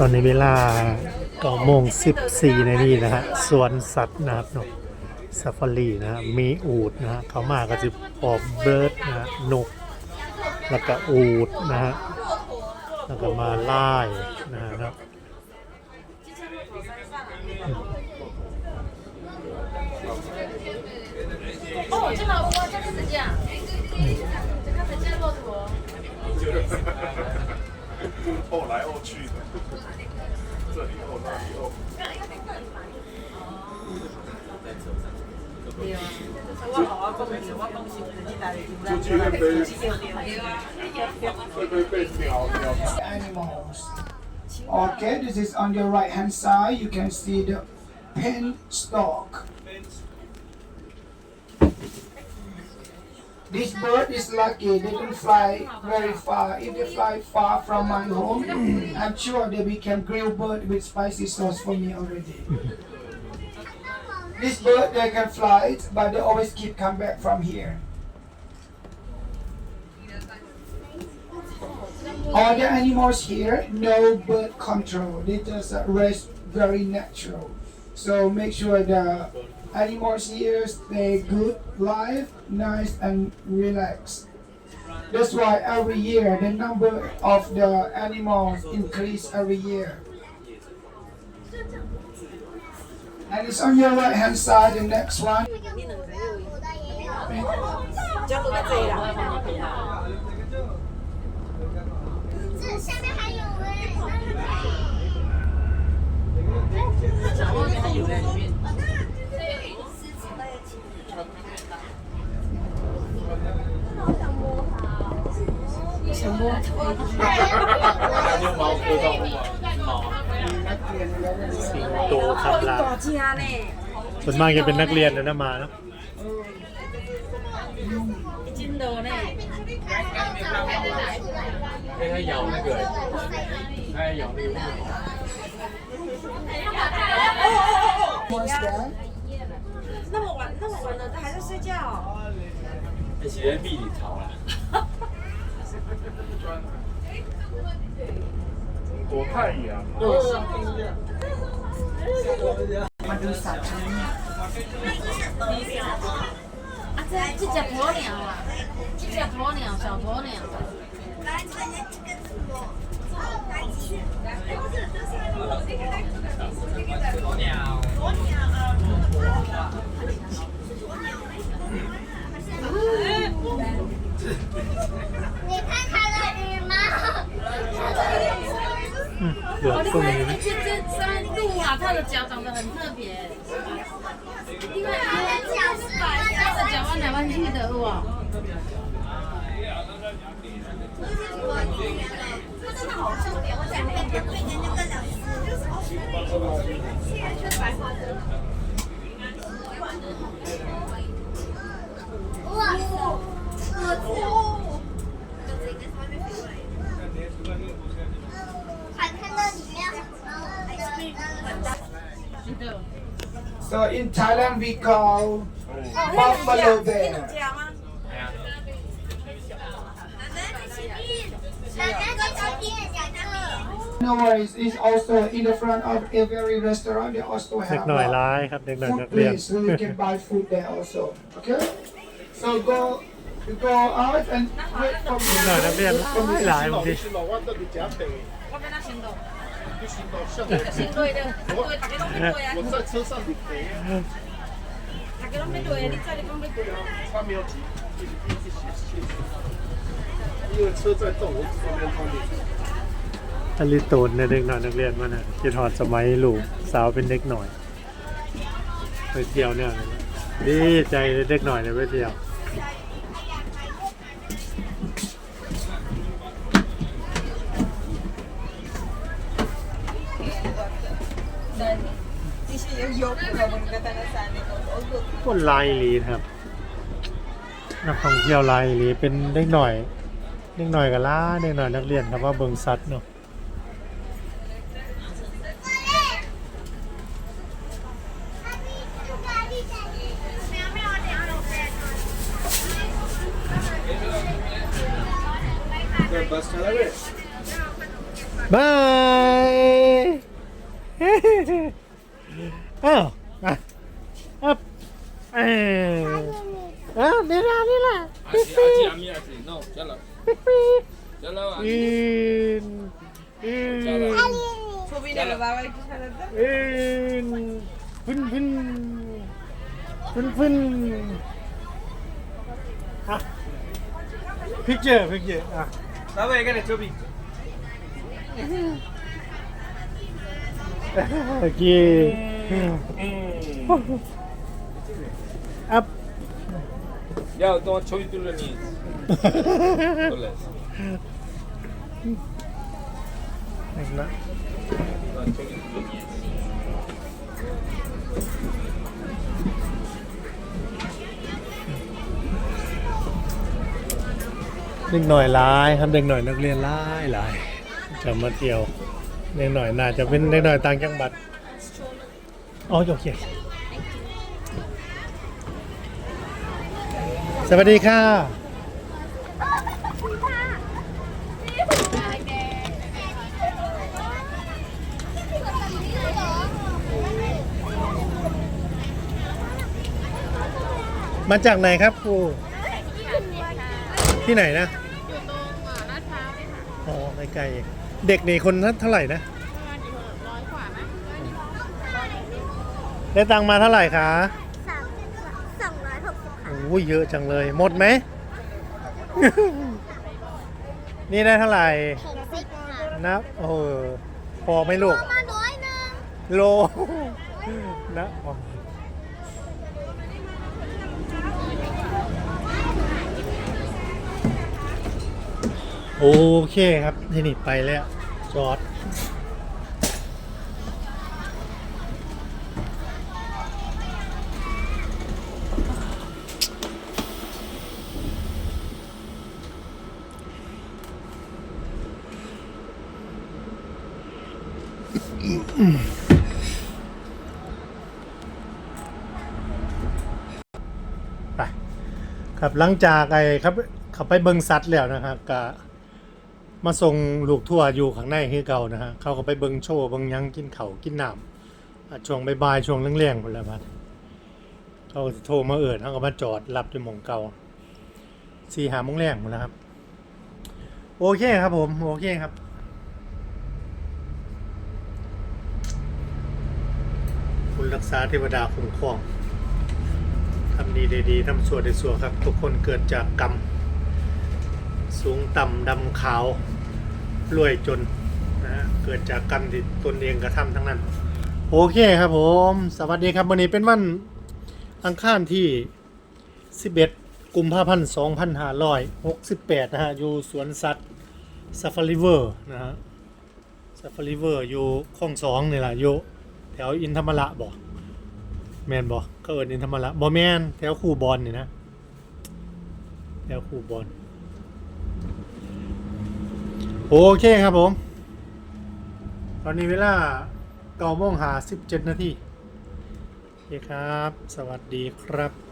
ตอนนี้เวลา9โมง14นาทีนะฮะสวนสัตว์นะครับเนาะซาฟารีนะฮะมีอูดนะฮะเขามาก็จะพอเบิร์ดนะฮะนก แล้วก็อูดนะฮะแล้วก็มาล่ายนะฮะเนาะ 哦，这个我这个是这样，这个是这骆驼。 沤来沤去的，这里沤那里沤。出去那边，那边被鸟鸟。 animals. Okay, this is on your right hand side. You can see the pen stock. This bird is lucky. They don't fly very far. If they fly far from my home, I'm sure they become grilled bird with spicy sauce for me already. This bird they can fly, but they always keep come back from here. All the animals here, no bird control. They just uh, rest very natural. So make sure the animals here stay good, live, nice and relaxed. That's why every year the number of the animals increase every year. And it's on your right hand side, the next one. สิงโตคำราม 家呢？ ส่วนมากจะเป็นนักเรียนนะนะมาเนาะ 金的呢？被它咬那个，它咬那个。 那么晚，那么晚了，他还在睡觉。那其实蜜里逃了。 我看一眼。嗯。啊，这是啥？啊，这？啊！这这只鸵鸟啊，这只鸵鸟，小鸵鸟。来，这鸵鸟，脚长得很特别，因为它的脚是白它的脚弯来弯去的哇。这真的好特别，我想背背背的。哇！So in Thailand we call buffalo there. No worries, it's also in the front of every restaurant. They also have a food place, so you can buy food there also. Okay? So go you go out and wait for me no subscribe cho kênh Ghiền no. Gõ Để không bỏ 不行动，像行对的，对，大家拢要对啊我，在车上你肥，大家拢要对啊，你在你讲要对啊。他没有急，一一直写写。因为车在动，我这边方便。 อลิโตนในยเด็กหน่อยนักเรียนมาน่ะคิดฮอดสมัยลูกสาวเป็นเด็กหน่อย ไปเที่ยวเนี่ยนะดีใจเลยเด็กหน่อยเลยไปเที่ยว คนลายลีครับนักท่องเที่ยวลายลีเป็นได้หน่อยเด็กหน่อยกับล่าเด็กหน่อยนักเรียนครับว่าเบิงซัดเนาะบาย oh. Ah. Up. হ্যাঁ দিলা দিলা আমি আছি নো চলো চলো in in ছবি নেলো বাবা একটু সাজাতে ইন ফিন ফিন ফিন ফিন ফিকে ফিকে বাবা এখানে ছবি Okay. Up. Ya, তোমার ছবি তুলে নিয়েছি না ছবি তুলে নিয়েছি เด็กหน่อยลายครับเด็กหน่อยนักเรียนลายลายจะมาเที่ยว เด็กหน่อยน่าจะเป็นเด็กหน่อยต่างจังหวัดอ๋อโอเคสวัสดีค่ะมาจากไหนครับครูที่ไหนนะ อยู่ตรงอ่าลาดพร้าวเลยค่ะอ๋อไกลๆ เด็กนี่คนเท่าไหร่นะประมาณร้อยกว่านะได้ตังค์มาเท่าไหร่คะสามสองร้อยหกสิบโอ้ยเยอะจังเลยหมดไหม นี่ได้เท่าไหร่หกสิบค่ะนับโอ้โหพอไหมลูก มาน้อยนึงโลนะอ๋อ โอเคครับที่นี่ไปแล้วจอดไปครับหลังจากไอ้ครับเขาไปเบิงสัตว์แล้วนะครับก็ มาส่งลูกทั่วร์อยู่ข้างในคือเก่านะฮะเขาก็ไปเบิงโชว์เบิงยังกินเขากินน้ำช่วงบ่ายๆช่วงเร่งๆหมดแล้วครับเขาก็โทรมาเอิดเขาก็มาจอดรับที่หมองเก่าสี่หามงแรงหมดแล้วครับ โอเคครับผมโอเคครับคุณรักษาเทวดาคุ้มครองทำดีได้ดีทำชั่วได้ชั่วครับ ทุกคนเกิดจากกรรม สูงต่ำดำขาวรวยจนนะเกิดจากกรรมที่ตนเองกระทำทั้งนั้น โอเคครับผม สวัสดีครับวันนี้เป็นวันอังคารที่ 11 กุมภาพันธ์ 2568 นะฮะ อยู่สวนสัตว์ซาฟารีเวอร์นะฮะซาฟารีเวอร์อยู่คลองสองนี่แหละอยู่แถวอินธรรมระบอกแมนบอเขาเอิญอินธรรมระบอแมนแถวคูบอลนี่นะแถวคูบอล โอเคครับผม ตอนนี้เวลาเก้าโมงหาสิบเจ็ดนาทีโอเคครับ สวัสดีครับ